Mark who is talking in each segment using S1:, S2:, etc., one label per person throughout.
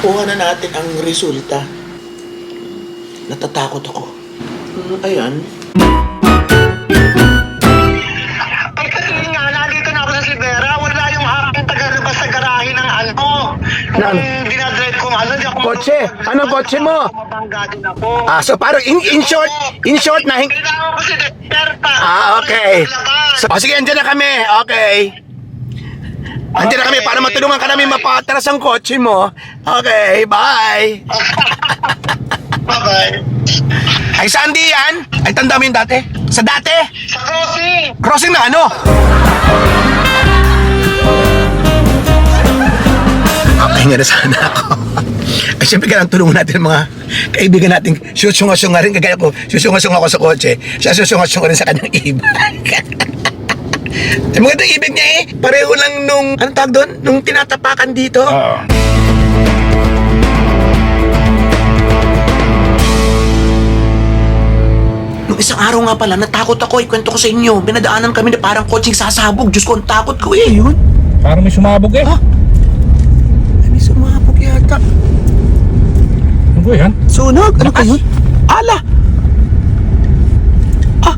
S1: nakuha na natin ang resulta. Natatakot ako. Hmm, ayan.
S2: Ay kasi nga, nandito na ako sa Silvera. Wala yung aking taga-labas sa garahe ng ano.
S1: Nan?
S2: Nung dinadrive kong ano. di ako
S1: Kotse? Anong kotse mo?
S2: Mabangga din ako.
S1: Ah, so parang in, in short, in short na.
S2: Kailangan ko si Dexter pa.
S1: Ah, okay. So, oh, sige, andyan na kami. Okay. Andyan na kami para matulungan ka namin mapatras ang kotse mo. Okay, bye.
S2: Bye-bye.
S1: Ay, saan di yan? Ay, tanda mo yung dati? Sa dati?
S2: Sa crossing.
S1: Crossing na ano? Papahinga na sana ako. Ay, siyempre kailangan tulungan natin mga kaibigan natin. Susunga-sunga rin, kagaya ko. Susunga-sunga ako sa kotse. Siya susunga-sunga rin sa kanyang ibig. Ang magandang ibig niya eh. Pareho lang nung, anong tawag doon? Nung tinatapakan dito.
S3: Oo.
S1: Nung isang araw nga pala, natakot ako. Ikwento ko sa inyo. Binadaanan kami na parang kotseng sasabog. Diyos ko, ang takot ko eh. Yun.
S3: Parang may sumabog eh.
S1: Ay, may sumabog yata.
S3: Ano ba yan?
S1: Sunog? Ano ka yun? Ala! Ah!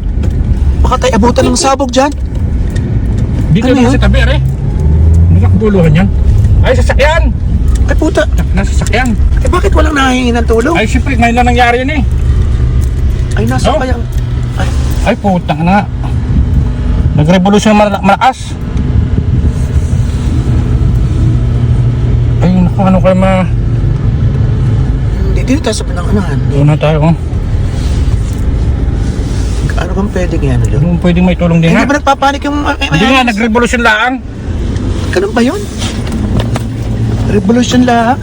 S1: Baka tayo abutan ng sabog dyan.
S3: Di ka
S1: Ano yun?
S3: sa tabi, are. Ano ka kabuluhan yan? Ay, sasakyan!
S1: Ay puta!
S3: Nasa sasakyan.
S1: Eh bakit walang nahihingi ng tulong?
S3: Ay, siyempre, ngayon lang nangyari yun eh.
S1: Ay, nasa
S3: Oh.
S1: kayang... Ay,
S3: Ay, putang na. Nag-revolution mal- malakas. Ay, naku, ano kayo ma...
S1: hindi, dito tayo sa pinanganahan.
S3: Doon na tayo. oh.
S1: Ano bang pwedeng yan? Ano?
S3: Ano pwedeng may tulong din
S1: Hindi
S3: nga?
S1: ba nagpapanik yung... Ay,
S3: Hindi nga, nag-revolution lang.
S1: Ganun ba yun? Revolution lang?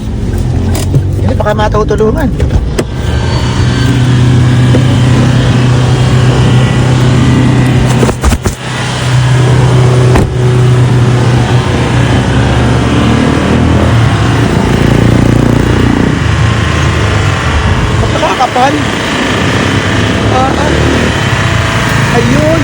S1: Hindi, baka matutulungan. Ba't nakakapal? Ah, ah. Ayun.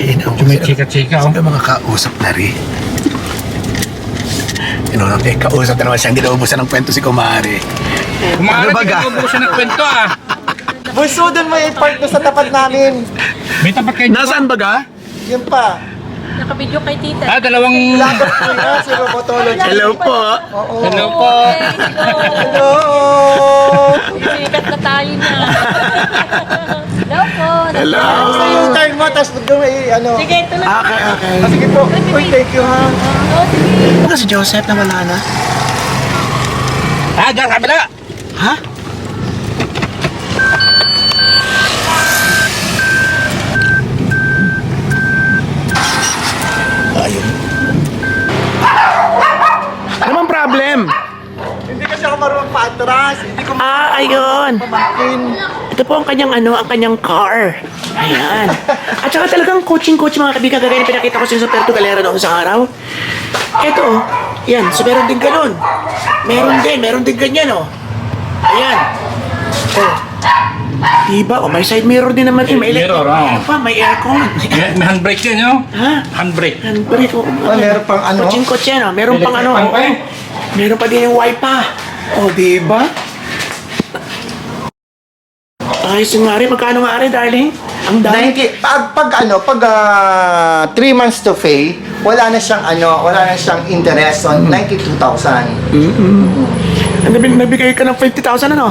S1: Ayun ako.
S3: Oh.
S1: May mga kausap na rin. Ano na, may kausap na naman siya. Hindi naubusan ng kwento si Kumari.
S3: Kumari,
S1: Ano ba
S3: di
S1: ga?
S3: ka naubusan ng kwento ah.
S4: Bunso, doon may park doon sa tapat namin.
S3: May tapat kayo.
S1: Nasaan ba ga?
S4: Yun pa.
S5: Nakabidyo kay tita.
S3: Ah, dalawang...
S4: Si Robotology.
S1: Hello po.
S4: Oo.
S3: Hello po.
S4: Hello.
S5: Sikat na tayo na. Hello po.
S1: Hello.
S4: Basta yung turn mo, tapos ano.
S5: Sige, tuloy.
S1: Okay, okay.
S4: Ah, sige po. Uy, thank you ha.
S5: Oh, sige.
S1: Ano si Joseph na wala na?
S3: Ah, dyan, kabila.
S1: Ha?
S4: Marunong patras. Hindi ko
S1: Ah, ayun.
S4: mamakin.
S1: Ito po ang kanyang ano, ang kanyang car. Ayan. At saka talagang coaching-coach mga kaibigan. Kagaya na pinakita ko sa Puerto Galera noong sa araw. Ito, oh. Yan, so meron din ganun. Meron din, meron din ganyan, oh. Ayan. Oh. Diba? Oh, may side mirror din naman. Eh, may
S3: Mirror,
S1: electric.
S3: oh.
S1: Ano pa, may aircon.
S3: May, may handbrake din, no?
S1: Ha?
S3: Handbrake.
S1: Handbrake. Oh,
S4: Ah, meron pang ano?
S1: Coaching-coach yan, oh. Meron pang ano.
S3: Electric
S1: oh.
S3: fan pa eh.
S1: Meron pa din yung wipa. O, di ba? Ayos yung nga rin. Magkano nga rin, darling? Ang dami.
S4: 90, pag, pag ano, pag 3 months to pay, wala na siyang ano, wala na siyang interest on 92,000.
S1: Ang nabi- nabigay ka ng 50,000 ano?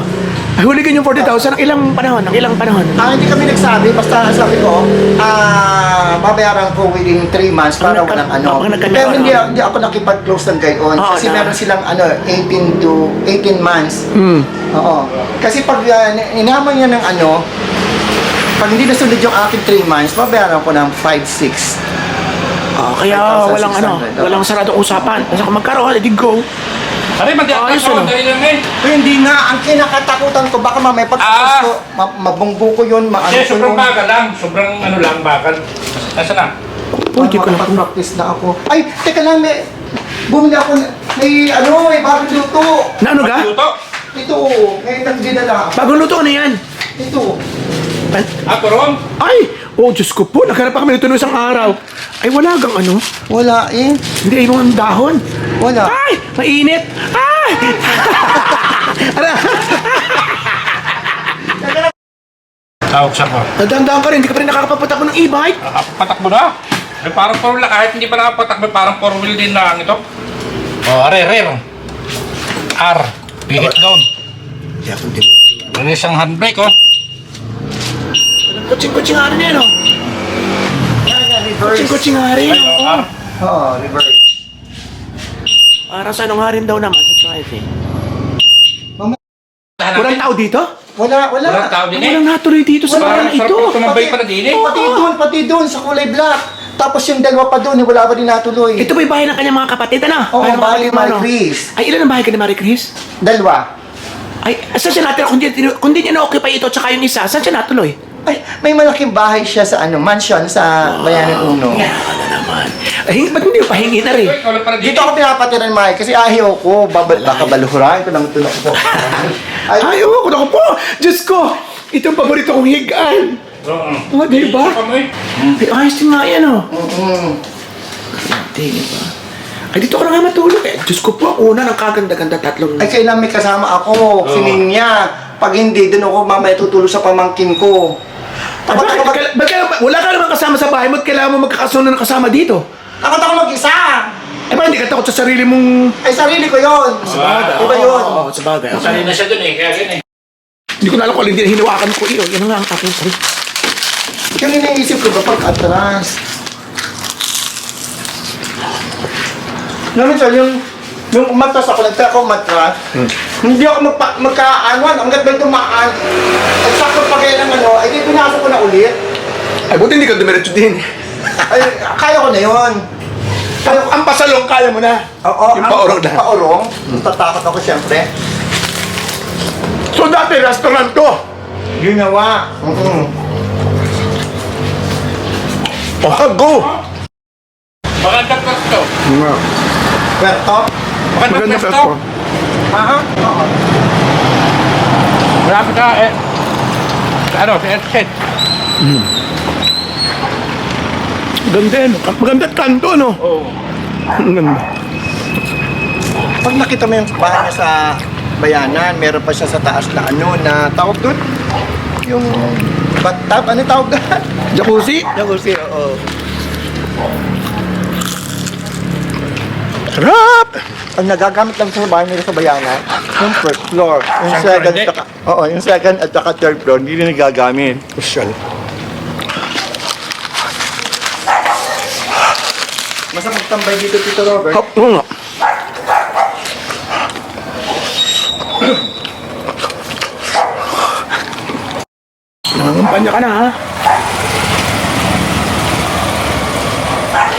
S1: Ay, huli ka yung 40,000 ng ilang panahon, ng ilang panahon.
S4: Ah, hindi kami nagsabi, basta sabi ko, ah, babayaran ko within 3 months para
S1: Pag nagka-
S4: walang ano.
S1: nagka-
S4: Pero hindi, hindi ako nakipag-close ng gayon.
S1: Oo,
S4: kasi
S1: na.
S4: meron silang ano, 18 to 18 months.
S1: Hmm.
S4: Oo. Kasi pag uh, inaman niya ng ano, pag hindi nasunod yung aking 3 months, babayaran ko ng 5-6.
S1: Ah, kaya
S4: 5,600
S1: walang ano,
S4: daw.
S1: walang saradong usapan. Basta kung magkaroon, edi go.
S3: Aray,
S1: Ayos,
S3: mag-atas ako.
S1: ano?
S3: Lang eh.
S4: Pero hindi nga, ang kinakatakutan ko, baka mamaya pag
S3: Ah!
S4: ko, ma- mabunggo ko yun, maano ko
S3: sobrang
S4: yun.
S3: bagal lang. Sobrang ano lang, bagal. Nasaan na?
S1: Pwede ko na po.
S4: practice na ako. Ay, teka lang, may, bumili ako, na- may ano, may bagong luto.
S1: Na ano ga?
S3: Luto?
S4: Ito, ngayon nang dinala.
S1: Bagong luto na yan.
S4: Ito.
S3: Ah, turon?
S1: Ay! Oh, Diyos ko po. Naghanap pa kami nito noong isang araw. Ay, wala gang ano.
S4: Wala eh.
S1: Hindi, ay mga dahon.
S4: Wala.
S1: Ay! Mainit! Ay! Ano?
S3: Tawag siya ko.
S1: Nadandaan ka rin. Hindi ka pa rin nakakapapatak ng e-bike.
S3: Ah, patakbo na. Eh, parang four wheel. Kahit hindi pa nakapatakbo, parang four wheel din lang ito. Oh, are, rare. R. Pihit down. Release ang handbrake, oh.
S1: Kutsing-kutsing nga rin yan, oh. Kutsing-kutsing nga rin.
S3: Oh,
S1: oh.
S3: R.
S4: Oo, reverse.
S1: Para sa ano nga rin daw naman sa drive, eh. Walang tao dito?
S4: Wala, wala.
S3: Walang tao din eh.
S1: Walang natuloy dito sa
S3: Parang
S1: bayan
S3: sarap
S1: ito.
S3: ko tumambay pa na din eh.
S4: Pati doon, pati doon, sa kulay black. Tapos yung dalawa pa doon, eh, wala pa din natuloy.
S1: Ito ba yung bahay ng kanyang mga kapatid, ano?
S4: Oo,
S1: Ay, ng mga
S4: bahay ni
S1: kapatid mo,
S4: Marie
S1: ano?
S4: Chris.
S1: Ay, ilan ang bahay ka ni Marie Chris?
S4: Dalawa.
S1: Ay, saan siya natira? Kung di, kung di niya na-occupy ito, tsaka yung isa, saan siya natuloy?
S4: Ay, may malaking bahay siya sa ano, mansion sa Bayanan Uno.
S1: Ano naman? Ay, ba't hindi pahingi na rin?
S3: Ikaw lang
S4: Dito ako pinapatira ni Mike kasi ayaw ko, babal, baka baluhurahin ko ng tulok ko. Ay,
S1: Ay, oo, ko po! Diyos ko! Itong paborito kong higaan!
S3: Oo.
S1: Oh, di ba?
S3: Eh.
S1: Ay, ayos din nga yan, oh.
S4: mm,
S1: Hindi, di ba? Ay, dito ko na nga matulog eh. Diyos ko po, una ng kaganda-ganda tatlong...
S4: ay kailan may kasama ako, si Ninya. Pag hindi, doon ako mamaya tutulog sa pamangkin ko.
S1: Ay,
S4: Takot
S1: bakit,
S4: ako mag...
S1: ba't kailangan- wala ka naman kasama sa bahay mo at kailangan mo magkakasunod ng kasama dito.
S4: Takot ako mag-isa!
S1: Eh, ba hindi ka takot sa sarili mong...
S4: Ay, sarili ko yon.
S3: Sabagay.
S4: Iba yun.
S1: Oo, sa bagay. Okay.
S3: Sanay na siya dun eh, kaya ganyan eh.
S1: Hindi ko na alam kung alin din hinawakan ko iyo. Yan nga ang aking sabi.
S4: Yung iniisip ko ba pag atras? Namin siya, yung yung umatras ako, nagtaka ako umatras, hindi ako magpa, magkaanuan, hanggat may tumaan. At sakto pa kaya ng ano, ay di pinasok ko na ulit.
S1: Ay, buti hindi ka dumiretso din.
S4: Ay, kaya ko na yun. Kaya
S1: Ang pasalong kaya mo na.
S4: oo,
S1: Yung
S4: ang-
S1: paorong na.
S4: Paorong. Tatakot ako siyempre.
S1: So dati, restaurant ko.
S4: Ginawa. Mm-mm.
S1: Oh, go!
S3: Magandang pwesto.
S4: Pwerto?
S3: Magandang pwesto.
S4: Aha. Oo.
S3: Malapit ka eh. Sa ano, sa Edset.
S1: Ganda yan. Maganda at kanto, no?
S3: Oo.
S1: Ang ganda.
S4: Pag nakita mo yung bahay niya sa bayanan, meron pa siya sa taas na ano, na tawag doon? Yung bathtub, ano tawag doon?
S1: Jacuzzi?
S4: Jacuzzi, oo.
S1: Sarap!
S4: Ang nagagamit lang sa bahay nila sa bayanan, yung first floor. Yung
S3: Siyempre,
S4: second,
S3: hindi.
S4: saka, oo, yung second at saka third floor, hindi na nagagamit.
S1: Usyal.
S4: Masa magtambay dito, Tito Robert?
S1: Hop, oo nga. Nangangampanya ka na, ha?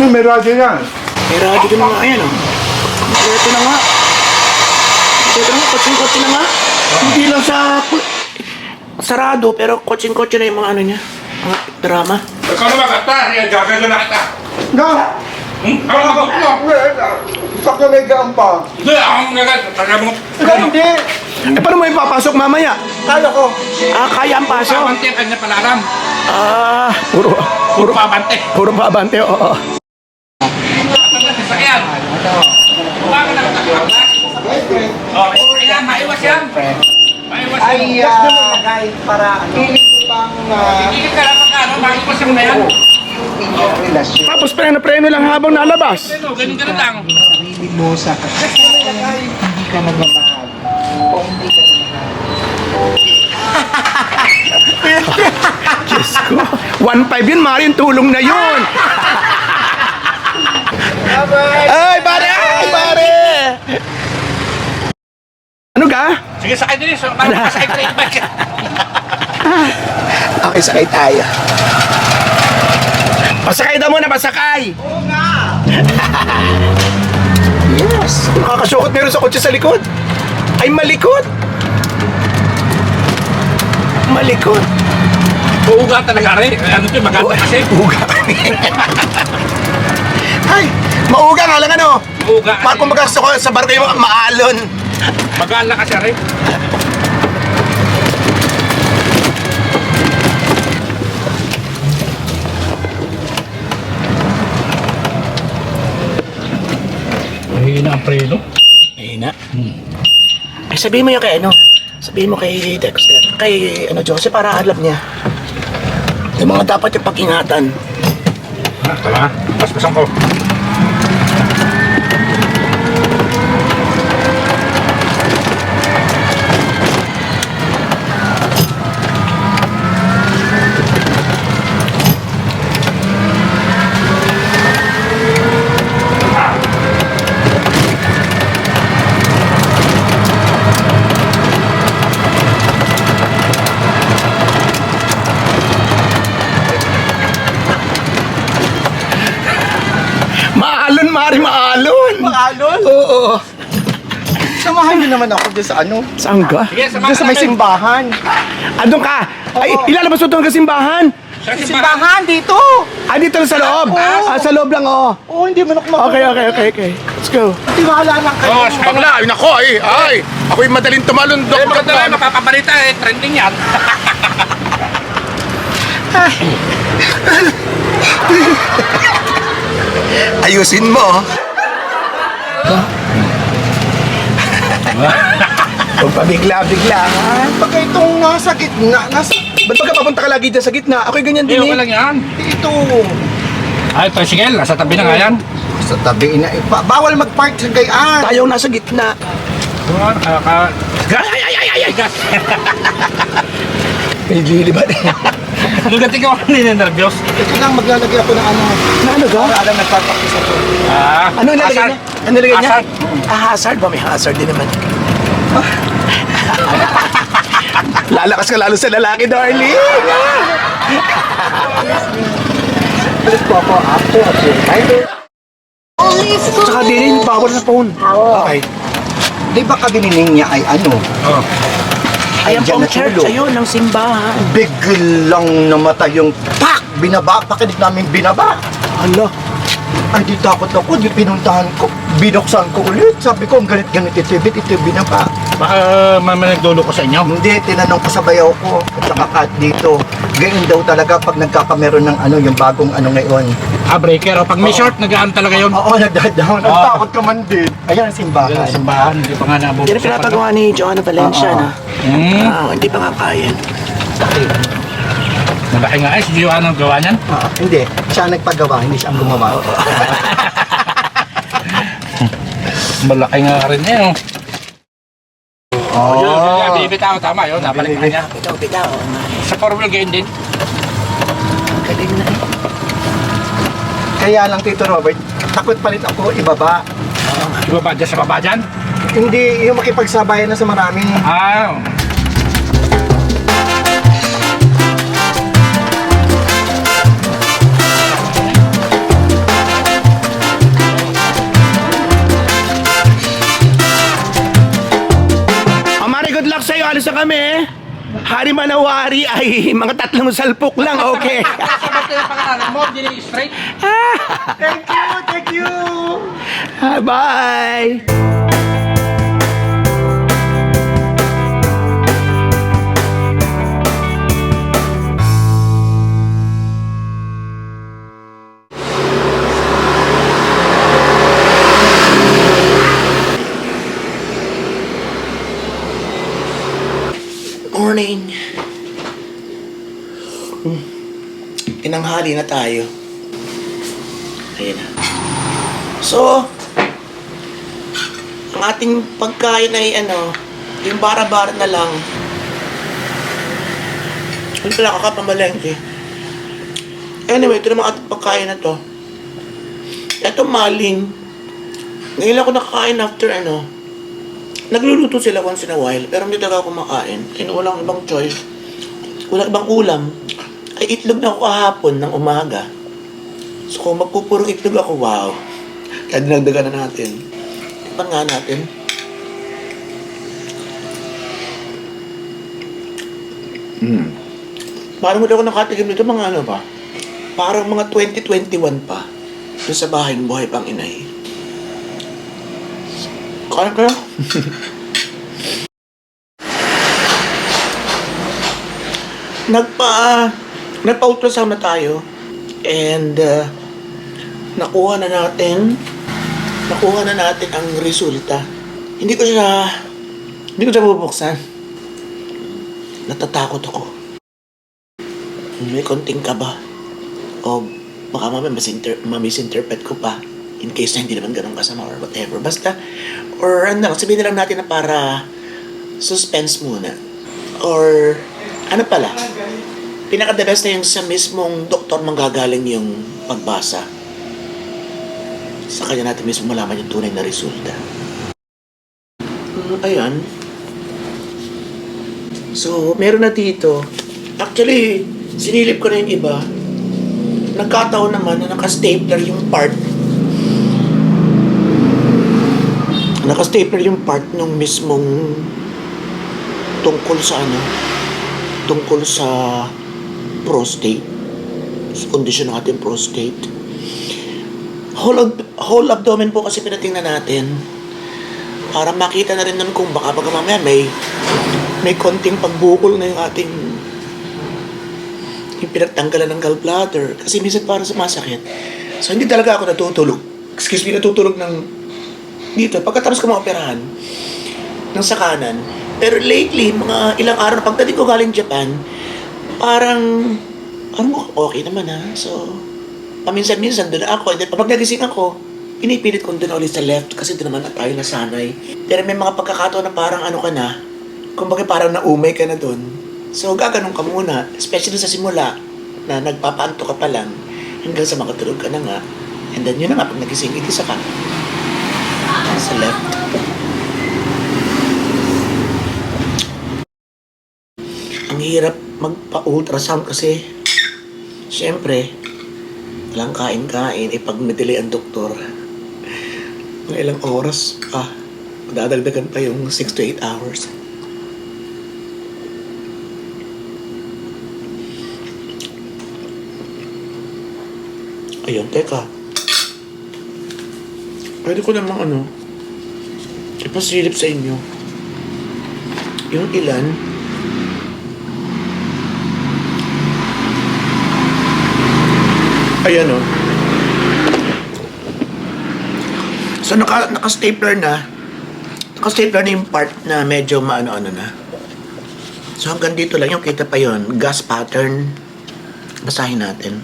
S4: Hmm, may radyo yan.
S1: May radyo din nga, ayan, oh. Ito na nga. Ito na nga, kotsing-kotse na nga. Hindi lang sa... Sarado, pero kotsing-kotse na yung mga ano niya. Mga drama.
S3: Ikaw naman kata, gagawin na kita.
S4: No!
S3: Hmm? Ako magkukulo.
S4: Saka may gaan pa.
S3: Hindi, ako ang gagal. Taga mo.
S4: Hindi!
S1: Eh, paano mo ipapasok mamaya?
S4: Kala ko,
S1: Ah, kaya ang pasok.
S3: Pabante ang kanya palaram.
S1: Ah, puro, puro,
S3: Puro pabante.
S1: puro paabante, oo.
S3: At Oh, ayan, maiwas yan. Maiwas
S4: Ay,
S3: yan.
S4: gas na nilagay para ano. Pilit ko pang
S3: Gigit ka lang ano, maiwas yung na yan.
S4: inyong relasyon.
S1: Tapos preno-preno lang habang nalabas.
S3: Ano, ganun ganun lang.
S4: Sarili mo sa hindi ka nagmamahal. O hindi ka nagmamahal.
S1: Diyos ko. 1.5 yun, Marin. Tulong na yun. Ay, pare! Ay, pare! Ano ka?
S3: Sige, sakay din. So, paano ka sakay train bike?
S1: Okay, sakay tayo. Pasakay daw muna, pasakay!
S4: Oo nga!
S1: Yes! Nakakasukot meron sa kotse sa likod. Ay, malikot! Malikot.
S3: Uuga talaga. Ano ito, maganda kasi.
S1: Uga. Ay, mauga nga lang ano.
S3: Uuga
S1: Para kung magkasuko sa barko yung maalon.
S3: Maganda kasi rin. Mahina ang preno.
S1: Mahina. Ay, sabihin mo yung kay ano. Sabihin mo kay Dexter. Kay ano, Jose, para alam niya. Yung mga dapat yung pag-ingatan.
S3: Ha, tala. Paspasan ko.
S1: Mari, maalon!
S4: Maalon?
S1: Oo.
S4: Samahan niyo naman ako dyan sa ano.
S1: Saan ka?
S3: Sige,
S4: Dyan sa may simbahan.
S1: Andun ka! Ay,
S4: Oo.
S1: ilalabas mo ito hanggang simbahan!
S3: Sa simbahan.
S4: Simbahan dito!
S1: Ah, dito lang sa loob!
S4: Oo.
S1: Ah, sa loob lang, oo.
S4: Oo, hindi man ako
S1: Okay, okay, okay, okay. Let's go.
S4: Tiwala lang kayo.
S3: Oh, sa
S1: Bakla, ay nako, ay, ay! Ako'y madaling tumalundok.
S3: Eh, maganda lang, mapapabalita eh. Trending yan.
S1: Ayusin mo. Huwag pabigla-bigla, ha?
S4: Baka itong nasa gitna, nasa
S1: Ba't pagka papunta ka lagi dyan sa gitna? Ako'y ganyan
S3: Hindi,
S1: din
S3: okay
S1: eh.
S3: lang yan.
S4: dito.
S3: Ay, tricycle. Nasa tabi na nga yan.
S4: Sa tabi na, eh, ba- bawal mag-park sa gayaan.
S1: Tayo nasa gitna.
S3: Doon, kaka... Ay, ay, ay, ay, ay!
S1: May lilibad eh.
S3: Lugating ko kanina nervyos.
S4: Ito lang, maglalagay ako ng ano.
S1: Na ano ka?
S4: Para alam nagpapakis ako.
S3: Ah,
S1: Ano ilalagay
S3: asal.
S1: niya? Ano ilalagay niya?
S3: Asal.
S1: Ah, hazard ba? May hazard din naman. Lalakas ka lalo sa lalaki, darling.
S4: Balik po ako after a few time.
S1: Tsaka din yung power sa phone. Okay.
S4: Di ba kabiniling niya ay ano?
S3: Oh.
S1: Ay, ang
S4: Diyan
S1: pong church, ayun, ng simbahan.
S4: Biglang namatay yung pak! Binaba, pakinig namin binaba.
S1: Hala.
S4: Ay, di takot ako. Di pinuntahan ko. Binuksan ko ulit. Sabi ko, ang ganit-ganit ito. Bit ito binaba.
S3: Baka mamaya nagdulo ko sa inyo.
S4: Hindi, tinanong ko sa bayaw ko. At saka dito. Ganyan daw talaga pag nagkakameron ng ano, yung bagong ano ngayon.
S3: Ah, breaker. O, pag may short, nagaan talaga yun.
S4: Oo, nagdadaon. Ang
S3: Oo.
S4: takot ka man din. Ayan ang simbahan.
S3: Yan ang simbahan. Hindi pa nga nabubukas.
S1: Yan ang pinapagawa ni Joanna Valencia
S4: Oo.
S1: na.
S3: Hmm.
S1: Ah, hindi pa nga kaya.
S3: Malaki nga eh. Si Joanne ang gawa niyan.
S4: Ah, hindi, siya ang nagpagawa, hindi siya ang gumawa.
S3: Malaki nga rin eh. Oh.
S4: Oo.
S3: Yun, yun, bibitaw. Tama yun. Nabalik na niya.
S1: Bitaw, bitaw.
S3: Sa four wheel gain din.
S1: Galing na eh.
S4: Kaya lang, Tito Robert, takot pa rin ako ibaba.
S3: Ibaba dyan sa baba dyan.
S4: Hindi yung makipagsabayan na sa marami.
S3: Ah.
S1: Alis na kami. Hari Manawari ay mga tatlong salpok lang, okay.
S3: Sabat na yung pangalan mo. Straight.
S4: Thank you, thank you!
S1: Bye! Inanghali na tayo. Ayan na. So, ang ating pagkain ay ano, yung bara-bara na lang. Ano pala kakapamalengke? Anyway, ito naman ating pagkain na to. Ito maling. Ngayon ako nakakain after ano. Nagluluto sila once in a while, pero hindi talaga ako kumakain. And walang ibang choice. Walang ibang ulam. Ay itlog na ako kahapon ng umaga. So kung magpupurong itlog ako, wow. Kaya dinagdagan na natin. Tikpan nga natin. Hmm. Parang wala ako nakatikim nito mga ano pa. Parang mga 2021 pa. Doon sa bahay ng buhay pang inay. Kaya kaya? Nagpa... Nagpa-ultrasound na tayo. And... uh, nakuha na natin... Nakuha na natin ang resulta. Hindi ko siya... Hindi ko siya bubuksan. Natatakot ako. May konting kaba. O baka mamaya masinter- ma-misinterpret ko pa. In case na hindi naman ganun kasama or whatever. Basta, or ano sabihin na lang natin na para suspense muna. Or, ano pala, pinaka-the best na yung sa mismong doktor manggagaling yung pagbasa. Sa kanya natin mismo malaman yung tunay na resulta. Mm, ayan. So, meron na dito. Actually, sinilip ko na yung iba. Nagkataon naman na naka-stapler yung part. Naka-stapler yung part nung mismong tungkol sa ano, tungkol sa prostate. Kondisyon ng ating prostate. Whole, whole abdomen po kasi pinatingnan natin. Para makita na rin nun kung baka pag mamaya may may konting pagbukol na yung ating yung pinagtanggalan ng gallbladder kasi minsan parang sumasakit. So hindi talaga ako natutulog. Excuse me, natutulog ng dito pagkatapos ko maoperahan ng sa kanan. Pero lately, mga ilang araw na pagdating ko galing Japan, parang parang okay naman ha. So, paminsan-minsan doon ako. And then, pag nagising ako, inipilit ko doon ulit sa left kasi doon naman na tayo nasanay. Pero may mga pagkakataon na parang ano ka na, kumbaga parang naumay ka na doon. So, gaganon ka muna, especially sa simula, na nagpapaanto ka pa lang, hanggang sa makatulog ka na nga. And then, yun na nga, pag nagising, itisa ka. Sa left. Ang hirap magpa-ultrasound kasi, syempre, walang kain-kain, eh pag nadili ang doktor, mga ilang oras pa, dadagdagan pa yung 6 to 8 hours. Ayun, teka. Pwede ko namang ano, ipasilip sa inyo. Yung ilan, Ayan o. So naka, naka-stapler na. Naka-stapler na yung part na medyo maano-ano na. So hanggang dito lang yung kita pa yon Gas pattern. Basahin natin.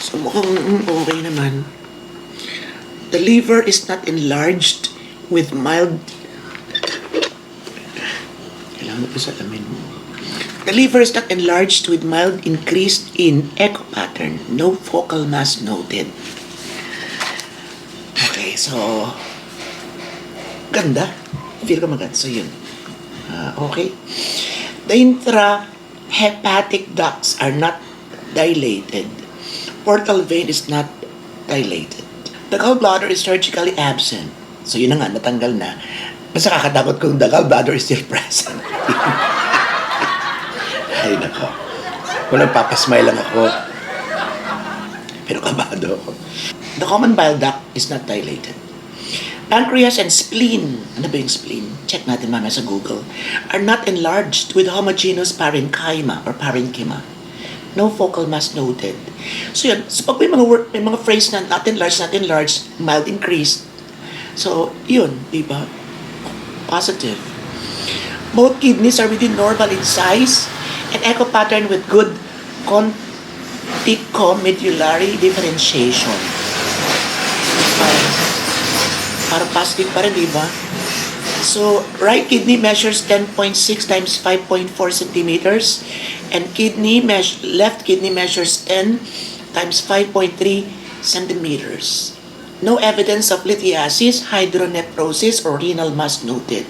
S1: So mukhang okay naman. The liver is not enlarged with mild... Kailangan pa sa amin mo. The liver is not enlarged with mild increase in echo pattern. No focal mass noted. Okay, so... Ganda. Feel ko maganda. So, yun. Ah, okay. The intrahepatic ducts are not dilated. Portal vein is not dilated. The gallbladder is surgically absent. So, yun na nga, natanggal na. Basta kakatakot kung the gallbladder is still present. Ay, nako. Walang papasmile lang ako. Pero kabado ako. The common bile duct is not dilated. Pancreas and spleen, ano ba yung spleen? Check natin mamaya sa Google, are not enlarged with homogeneous parenchyma or parenchyma. No focal mass noted. So yun, so pag may mga, word, may mga phrase na not enlarged, not enlarged, mild increased. So, yun, di ba? Positive. Both kidneys are within normal in size and echo pattern with good conticomedullary differentiation. Parang, parang positive pa rin, di ba? So, right kidney measures 10.6 times 5.4 centimeters and kidney meas- left kidney measures 10 times 5.3 centimeters. No evidence of lithiasis, hydronephrosis, or renal mass noted.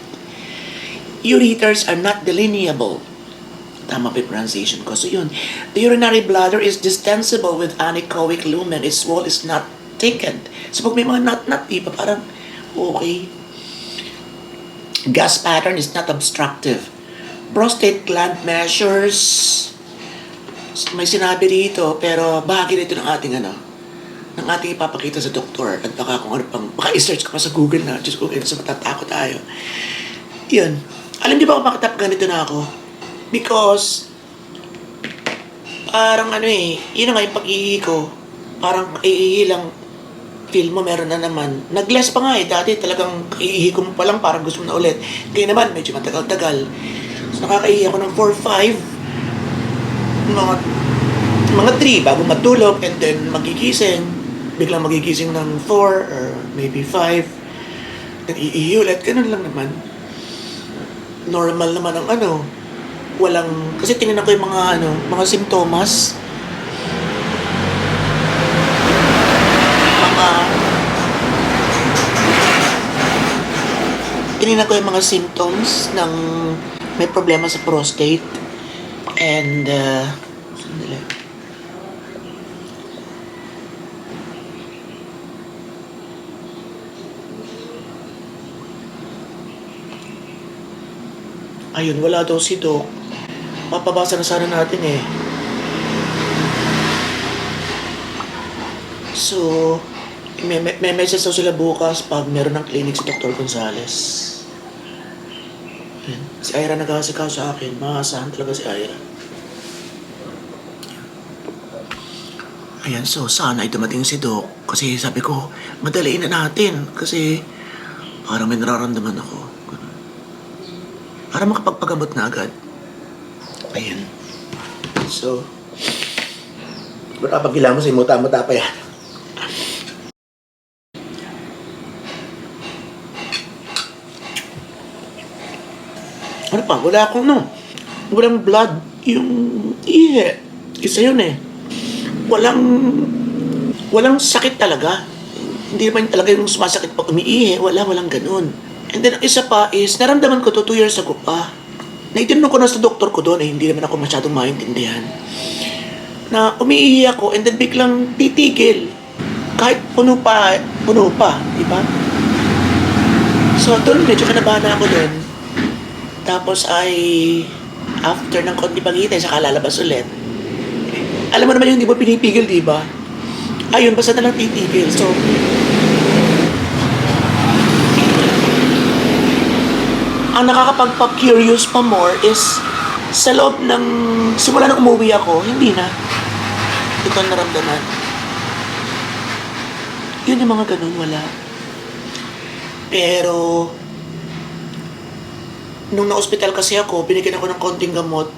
S1: Ureters are not delineable. Tama yung pronunciation ko? So yun, the urinary bladder is distensible with anechoic lumen. Its wall is not thickened. So pag may mga nut-nut, di parang okay. Gas pattern is not obstructive. Prostate gland measures, may sinabi dito, pero bahagi nito ng ating ano, ng ating ipapakita sa doktor at baka kung ano pang, baka i-search ko pa sa Google na, just Google sa matatakot tayo. Yun. Alam niyo ba kung bakit ganito na ako? Because, parang ano eh, yun nga yung pag-ihi ko, parang iihi lang, feel mo meron na naman. Nag-less pa nga eh, dati talagang iihi ko pa lang parang gusto mo na ulit. Kaya naman, medyo matagal-tagal. So nakakaihi ako ng 4-5, mga mga 3 bago matulog and then magigising biglang magigising ng 4 or maybe 5 then iihi ulit ganun lang naman normal naman ang ano walang kasi tingnan ko yung mga ano mga simptomas. Mga tinignan ko yung mga symptoms ng may problema sa prostate. And uh, Ayun, wala daw si Doc. Papabasa na sana natin eh. So, may, may, message daw sila bukas pag meron ng clinic si Dr. Gonzales. Si Ira nag-aasikaw sa akin. Maasahan talaga si Ira. Ayan, so sana ay dumating si Doc. Kasi sabi ko, madaliin na natin. Kasi parang may nararamdaman ako. Para makapagpagamot na agad. Ayan. So, wala pag mo sa imuta-muta pa yan. Ano pa? Wala akong no. Walang blood. Yung ihe. Isa yun eh. Walang walang sakit talaga. Hindi naman talaga yung sumasakit pag umiihi. Wala, walang ganun. And then, isa pa is, naramdaman ko to two years ago pa. Naitinanong ko na sa doktor ko doon, eh, hindi naman ako masyadong maintindihan. Na umiihi ako and then biglang titigil. Kahit puno pa, puno pa, di ba? So, doon medyo kanabahan na ako doon. Tapos ay, after ng konti pagitay, saka lalabas ulit. Alam mo naman yung di ba pinipigil, di ba? Ayun, basta na lang titigil. So, ang nakakapagpa-curious pa more is sa loob ng, simula nang umuwi ako, hindi na. Ito ang naramdaman. Yun yung mga ganun, wala. Pero, nung na-hospital kasi ako, binigyan ako ng konting gamot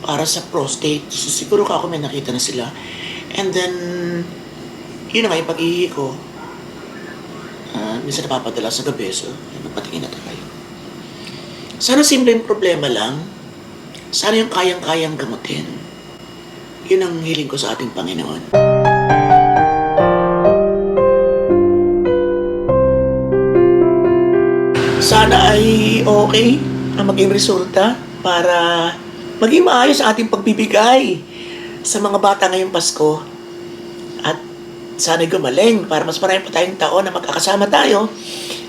S1: para sa prostate. So, siguro ka ako may nakita na sila. And then, yun na nga yung pag-ihi ko. Ah, minsan napapadala sa gabi, so magpatingin na tayo. Sana simpleng problema lang. Sana yung kayang-kayang gamutin. Yun ang hiling ko sa ating Panginoon. Sana ay okay ang maging resulta para maging maayos ang ating pagbibigay sa mga bata ngayong Pasko. At sana gumaling para mas marami pa tayong taon na magkakasama tayo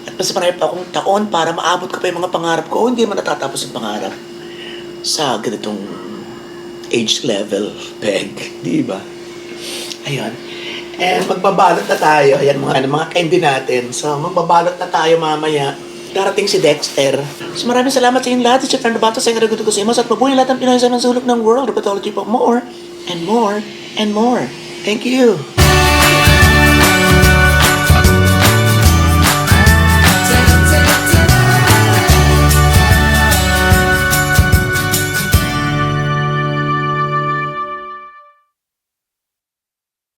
S1: at mas marami pa akong taon para maabot ko pa yung mga pangarap ko. Hindi man natatapos ang pangarap sa ganitong age level peg. Di ba? Ayun. And magbabalot na tayo. Ayan mga, ano, mga candy natin. So, magbabalot na tayo mamaya. Darating si Dexter. So, maraming salamat sa inyong lahat. Si Fernando Bato sa inyo ko sa imos at mabuhay lahat ng Pinoy sa mga sulok ng world. Repatology po more and more and more. Thank you.